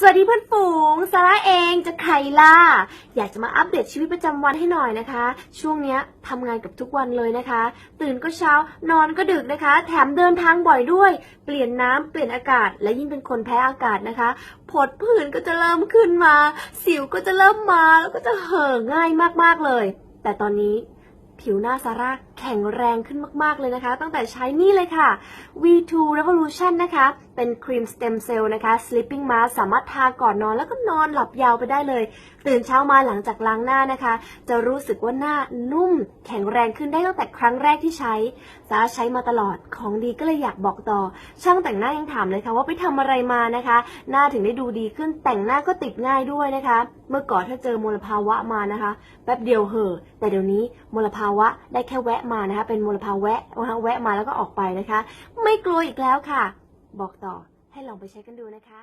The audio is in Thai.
สวัสดีเพื่อนฝูงซาร่าเองจะใครล่ะอยากจะมาอัปเดตชีวิตประจำวันให้หน่อยนะคะ ช่วงเนี้ยทำงานกับทุกวันเลยนะคะ ตื่นก็เช้านอนก็ดึกนะคะ แถมเดินทางบ่อยด้วย เปลี่ยนน้ำเปลี่ยนอากาศ และยิ่งเป็นคนแพ้อากาศนะคะผดผื่นก็จะเริ่มขึ้นมา สิวก็จะเริ่มมาแล้วก็จะเห่อง่ายมากๆเลย แต่ตอนนี้ผิวหน้าซาร่า ข็งแรงขึ้นมากๆเลยนะคะ ตั้งแต่ใช้นี่เลยค่ะ V2 Revolution นะคะ เป็นครีมสเต็มเซลล์นะคะ Sleeping Mask สามารถทาก่อนนอนแล้วก็นอนหลับยาวไปได้เลย ตื่นเช้ามาหลังจากล้างหน้านะคะ จะรู้สึกว่าหน้านุ่ม แข็งแรงขึ้นได้ตั้งแต่ครั้งแรกที่ใช้ซารใช้มาตลอดของดีก็เลยอยากบอกต่อ ช่างแต่งหน้ายังถามเลยค่ะว่าไปทำอะไรมานะคะ หน้าถึงได้ดูดีขึ้นแต่งหน้าก็ติดง่ายด้วยนะคะ เมื่อก่อนถ้าเจอมลภาวะมานะคะแป๊บเดียวเหอะแต่เดี๋ยวนี้มลภาวะได้แค่แวะมามานะคะ เป็นมลภาวะแวะนะคะแวะมาแล้วก็ออกไปนะคะ ไม่กลัวอีกแล้วค่ะ บอกต่อให้ลองไปใช้กันดูนะคะ